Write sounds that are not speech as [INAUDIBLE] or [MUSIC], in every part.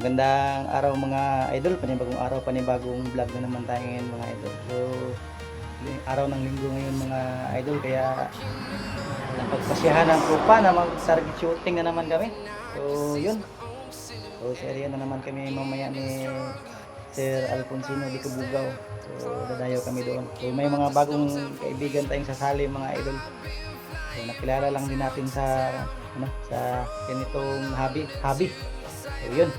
Magandang araw mga idol, panibagong araw, panibagong vlog na naman tayo ngayon mga idol. So, araw ng linggo ngayon mga idol, kaya napagpasyahan ng trupa na mag-target shooting na naman kami. So, yun. So, sa na naman kami mamaya ni Sir Alfonsino di Cabugao. So, dadayo kami doon. So, may mga bagong kaibigan tayong sasali mga idol. So, nakilala lang din natin sa ano, sa ganitong hobby, hobby. So, yun.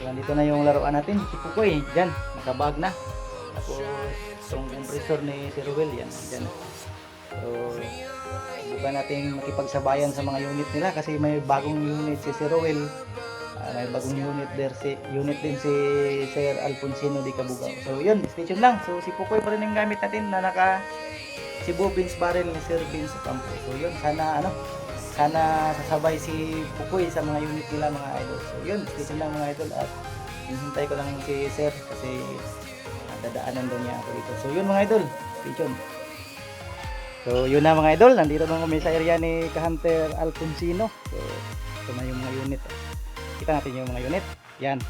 So, nandito na yung laruan natin. Si Pukoy, dyan. Nakabag na. Tapos, itong compressor ni Sir Ruel, yan. Dyan. So, subukan natin makipagsabayan sa mga unit nila kasi may bagong unit si Sir Ruel. Ah, may bagong unit there si unit din si Sir Alfonsino di Cabugao. So, yun. Stay tuned lang. So, si Pukoy pa rin yung gamit natin na naka Cebu Beans Barrel ni Sir Beans Campo. So, yun. Sana, ano, sana sasabay si Pukoy sa mga unit nila mga idol. So yun, stay lang mga idol at hinihintay ko lang si Sir kasi ah, dadaanan daw niya ako dito. So yun mga idol, stay. So yun na mga idol, nandito na kami sa area ni Kahunter Alfonsino. So ito na yung mga unit. Kita natin yung mga unit. Yan.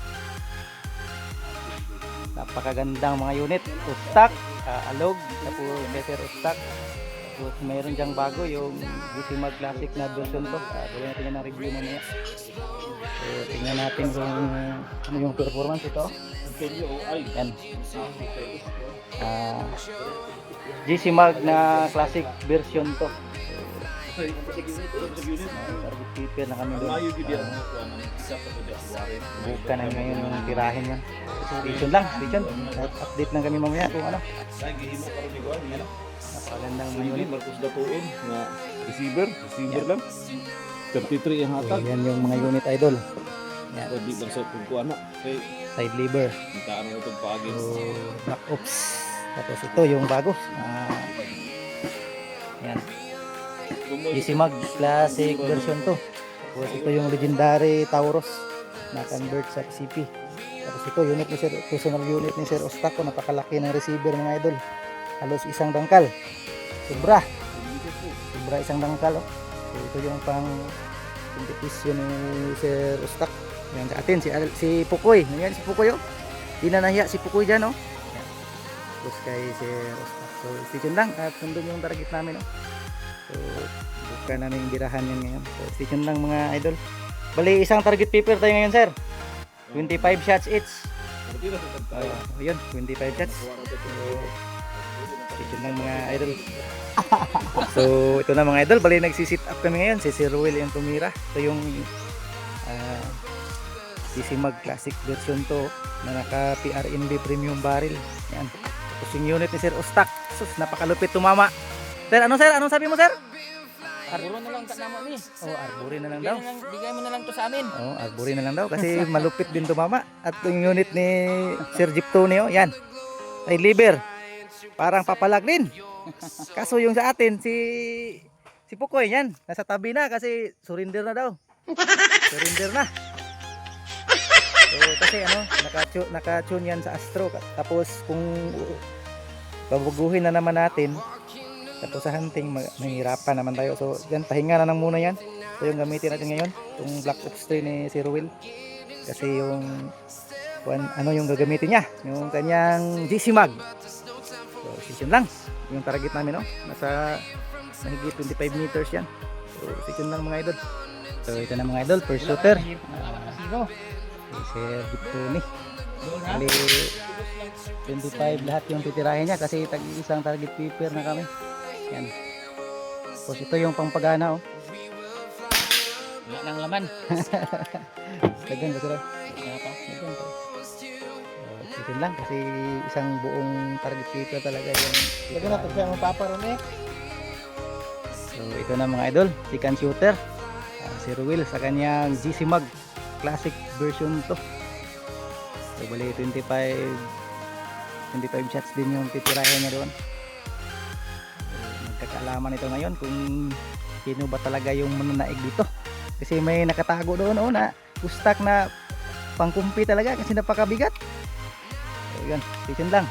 Napakagandang mga unit. Ustak, uh, alog, tapos better ustak. Tapos mayroon diyang bago yung GC Mag Classic na version to. Uh, gawin natin yan ng review mamaya. So tingnan natin kung ano yung performance ito. Yan. Ah, GC Mag na classic version to. So, target keeper na kami doon. Uh, buka na ngayon yung tirahin yan. Tuned lang. At update na kami mamaya kung ano. Napakagandang mga unit. Marcos Datuon na receiver, receiver lang. 33 ang So, hatag. yan yung mga unit idol. Yan, O di lang sa kung ana. Kay side lever. kita na itong paagin. So, back ops. Tapos ito yung bago. Ah, yan. GC Mag Classic version to. Tapos ito yung legendary Taurus na convert sa CP. Tapos ito unit ni Sir, personal unit ni Sir Ostaco. Napakalaki ng receiver mga idol. Halos isang dangkal. Sobra. Sobra isang dangkal. Oh. So ito yung pang competition ni Sir Ostak. Yan sa atin si si Pukoy. Yan si Pukoy oh. Di na nahiya si Pukoy dyan oh. Yan. Tapos kay Sir Ostak. So stay tuned lang at nandun yung target namin oh. So buka namin yung birahan yan ngayon. So stay tuned lang mga idol. Bali isang target paper tayo ngayon sir. 25 shots each. Uh, yun, 25 shots. Tuned lang mga idol. [LAUGHS] so ito na mga idol, bali nagsisit up kami ngayon. Si Sir Ruel yung tumira. Ito yung uh, CC Mag Classic version to na naka PRNB Premium Barrel. Yan. Tapos yung unit ni Sir Ostak. Sus, napakalupit tumama. Sir, ano sir? Anong sabi mo sir? Arburo na lang ka naman ni. Oh, arbori na lang Bigay, daw. na lang, bigay mo na lang to sa amin. Oh, arbori na lang daw kasi malupit din tumama. At yung unit ni Sir Jeep Tony, oh, yan. Ay liver. Parang papalag din. [LAUGHS] Kaso yung sa atin, si si Pukoy, yan. Nasa tabi na kasi surrender na daw. [LAUGHS] Surrender na. So, kasi ano, naka-tune, naka-tune yan sa Astro. Tapos kung uh, babaguhin na naman natin, tapos sa hunting, mahirapan naman tayo. So, yan, pahinga na lang muna yan. So, yung gamitin natin ngayon, yung Black Ops 3 ni Sir Will. Kasi yung, kung ano yung gagamitin niya, yung kanyang GC Mag. So, session lang. Yung target namin, no? Nasa mahigit 25 meters yan. So, session lang mga idol. So, ito na mga idol, first shooter. Sino? Si Sir Victoni. Bali, 25 lahat yung titirahin niya kasi tag isang target paper na kami. Yan. Tapos ito yung pangpagana oh. Wala nang laman. Daghan ba sila? Kaya pa. Daghan pa. Uh, chicken lang kasi isang buong target paper talaga yung Lagyan natin siya ang paparon eh. So ito na mga idol, chicken shooter. Ah, si Ruel sa kanyang GC Mag Classic version to. So bali 25 25 shots din yung titirahin niya doon. So, magkakaalaman ito ngayon kung sino ba talaga yung mananaig dito. Kasi may nakatago doon oh, na ustak na pangkumpi talaga kasi napakabigat. So yun, tuned lang.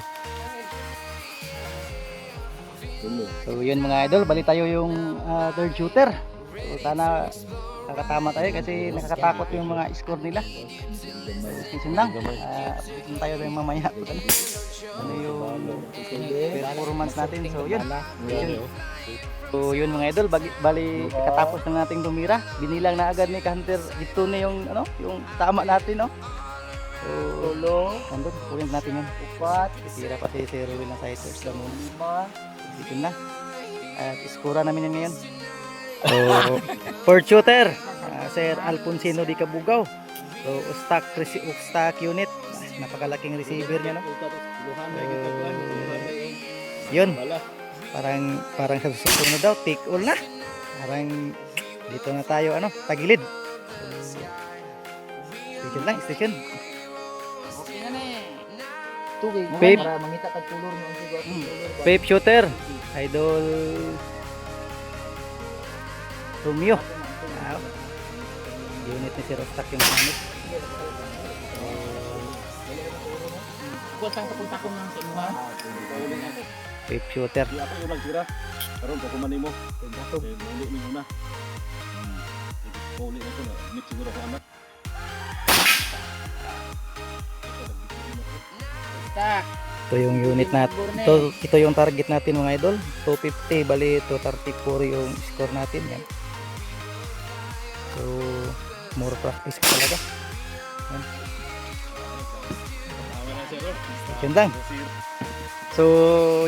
So yun mga idol, bali tayo yung ah, third shooter. So sana nakatama tayo kasi nakakatakot yung mga score nila. Season lang. Uh, tayo rin mamaya. Ano yung performance natin. So yun. Yun. So yun mga idol, bali, bali katapos na nating tumira, binilang na agad ni Hunter ito na yung ano, yung tama natin no. So, Lolo, nandun, ulit natin yun. Upat, titira pati si Ruel ng Sighters lang muna. Lima, dito na. At iskura namin yan ngayon. So, [LAUGHS] for shooter, ah, Sir Alfonsino Di Cabugao. So, resi- stock unit. Ah, napakalaking receiver niya, no? Yun. Parang, parang sa susunod daw, take all na. Parang, dito na tayo, ano, tagilid. So, station lang, station. Okay na na eh. Mo Babe. para mangita kag kulor mo ang sugat. Mm. Vape shooter, idol Romeo. Wow. Unit ni Sir Stock yung gamit. Saan papunta ko ng sa inyo ha? Vape shooter. Di ako yung nagtira. Karon ko kumani mo. Eh, muli ni muna. Hmm. Muli na ko na. Meet siguro ko anak. Ito yung unit natin. Ito, ito yung target natin mga idol. 250 bali 234 yung score natin yan. So more practice talaga. Yan. Yun lang. So,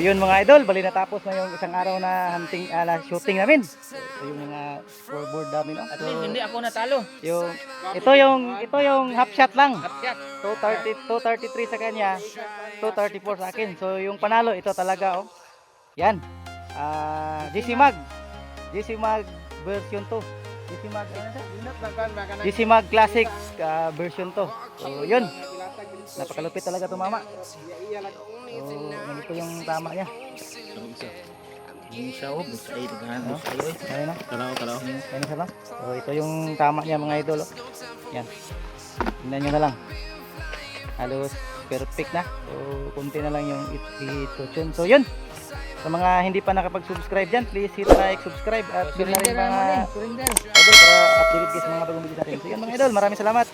yun mga idol, bali natapos na yung isang araw na hunting, na shooting namin. So, ito yung mga scoreboard namin, no? At So, least hindi ako natalo. yung, ito yung, ito yung half shot lang. Kapyat. 230, 233 sa kanya, 234 sa akin. So, yung panalo, ito talaga, oh. Yan. Ah, GC Mag. GC Mag version 2. GC Mag, ano siya? GC Mag Classic ah, version 2. So, yun. Napakalupit talaga tumama. So, ganito yung tama niya. Hindi siya oh. Busa ay dagahan. No? Busa ay oy. Ayun, no? Tanaw, tanaw. Ayun siya, no? So, ito yung tama niya mga idol. Oh. Yan. Tingnan nyo na lang. Halos perfect na. So, kunti na lang yung i-tune. So, yun. Sa mga hindi pa nakapag-subscribe dyan, please hit like, subscribe at share na rin na mga eh. Surrender. idol para updated sa mga bagong video natin. So, yun mga idol. Maraming salamat.